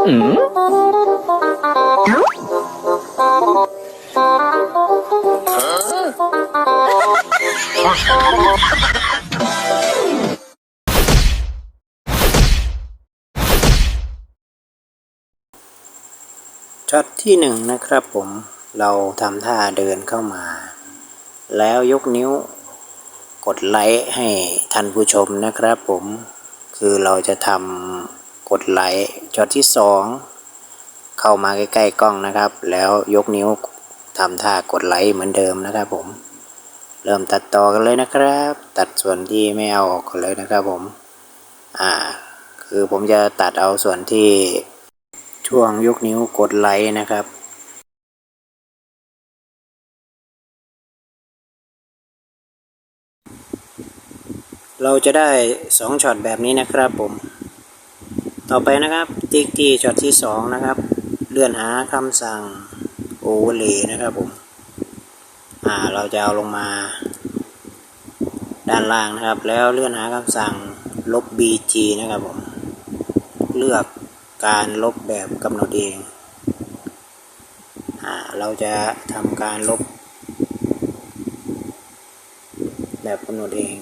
ช็อตที่หนึ่งนะครับผมเราทำท่าเดินเข้ามา แล้วยกนิ้วกดไลค์ให้ท่านผู้ชมนะครับผมคือเราจะทำกดไลค์ ช็อตที่สองเข้ามาใกล้ๆกล้องนะครับ แล้วยกนิ้วทำท่ากดไลค์เหมือนเดิมนะครับผม เริ่มตัดต่อกันเลยนะครับ ตัดส่วนที่ไม่เอาออกกันเลยนะครับผม อ่า คือผมจะตัดเอาส่วนที่ช่วงยกนิ้วกดไลค์นะครับเราจะได้สองช็อตแบบนี้นะครับผม ต่อไปนะครับติ๊กที่ช็อตที่สองนะครับ เลื่อนหาคำสั่งโอเวอร์เลนะครับผมอ่าเราจะเอาลงมา ด้านล่างนะครับ แล้วเลื่อนหาคำสั่งลบ bg นะครับผมเลือกการลบแบบกำหนดเองอ่าเราจะทำการลบแบบกำหนดเอง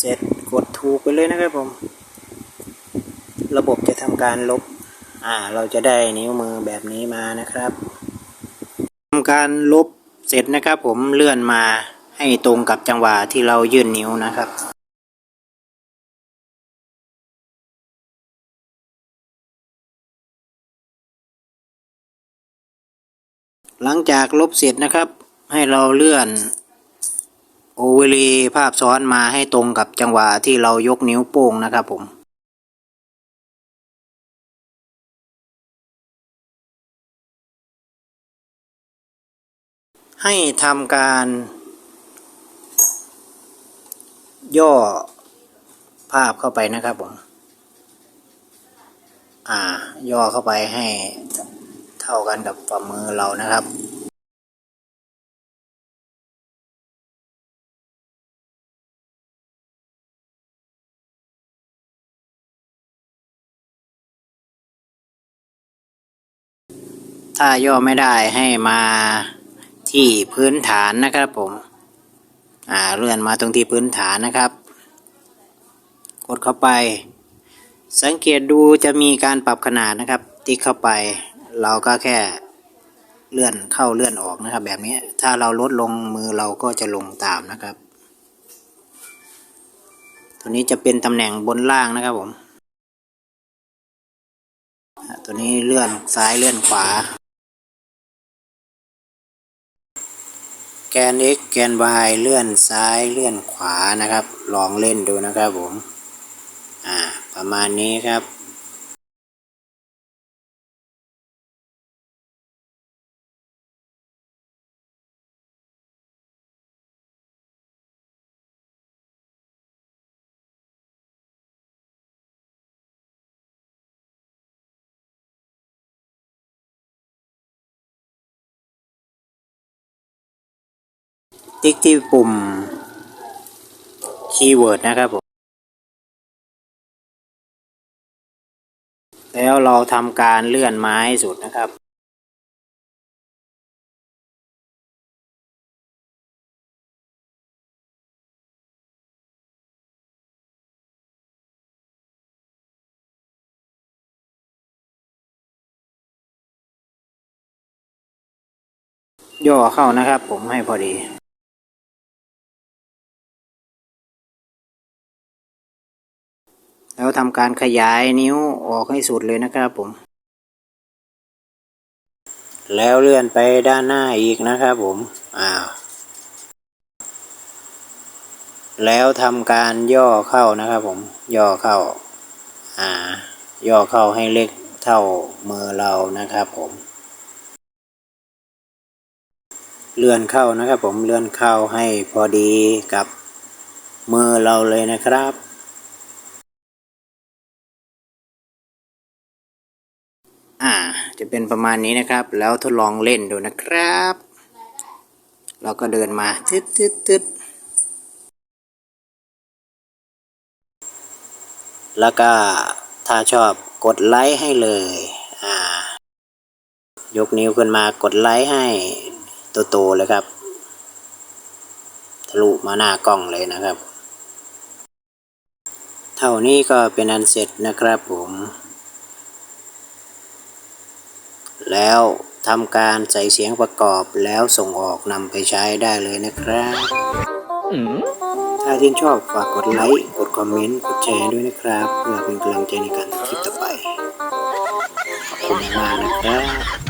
เสร็จกดถูกไปเลยนะครับผม ระบบจะทำการลบ อ่า เราจะได้นิ้วมือแบบนี้มานะครับทำการลบเสร็จนะครับ ผมเลื่อนมาให้ตรงกับจังหวะที่เรายื่นนิ้วนะครับหลังจากลบเสร็จนะครับ ให้เราเลื่อน โอเวลย์ภาพซ้อนมาให้ตรงกับจังหวะที่เรายกนิ้วโป้งนะครับผมให้ทำการย่อภาพเข้าไปนะครับผม อ่า ย่อเข้าไปให้เท่ากันกับฝ่ามือเรานะครับ ถ้าย่อไม่ได้ให้มาที่พื้นฐานนะครับผมอ่าเลื่อนมาตรงที่พื้นฐานนะครับ กดเข้าไป สังเกตดูจะมีการปรับขนาดนะครับ ติ๊กเข้าไป เราก็แค่เลื่อนเข้าเลื่อนออกนะครับ แบบนี้ถ้าเราลดลงมือเราก็จะลงตามนะครับ ตัวนี้จะเป็นตำแหน่งบนล่างนะครับผมตัวนี้เลื่อนซ้ายเลื่อนขวา แกน x แกน y เลื่อนซ้ายเลื่อนขวานะครับ ลองเล่นดูนะครับผม อ่า ประมาณนี้ครับ ติ๊กที่ปุ่มคีย์เวิร์ดนะครับผม แล้วเราทำการเลื่อนไม้สุดนะครับ ย่อเข้านะครับผมให้พอดี แล้วทำการขยายนิ้วออกให้สุดเลยนะครับผม แล้วเลื่อนไปด้านหน้าอีกนะครับผมอ้าวแล้วทำการย่อเข้านะครับผม ย่อเข้า อ่า ย่อเข้าให้เล็กเท่ามือเรานะครับผม เลื่อนเข้านะครับผม เลื่อนเข้าให้พอดีกับมือเราเลยนะครับ เป็นประมาณนี้นะครับ แล้วทดลองเล่นดูนะครับ เราก็เดินมาตึ๊ดตึ๊ดตึ๊ดแล้วก็ถ้าชอบกดไลค์ให้เลยอ่ายกนิ้วขึ้นมากดไลค์ให้โตๆเลยครับ ทะลุมาหน้ากล้องเลยนะครับ เท่านี้ก็เป็นอันเสร็จนะครับผม แล้วทำการใส่เสียงประกอบแล้วส่งออกนำไปใช้ได้เลยนะครับ ถ้าที่นชอบฝากกดไลค์กดคอมเมนต์กดแชร์ด้วยนะครับเพื่อเป็นกำลังใจในการทำคลิปต่อไปขอบคุณมากๆนะครับ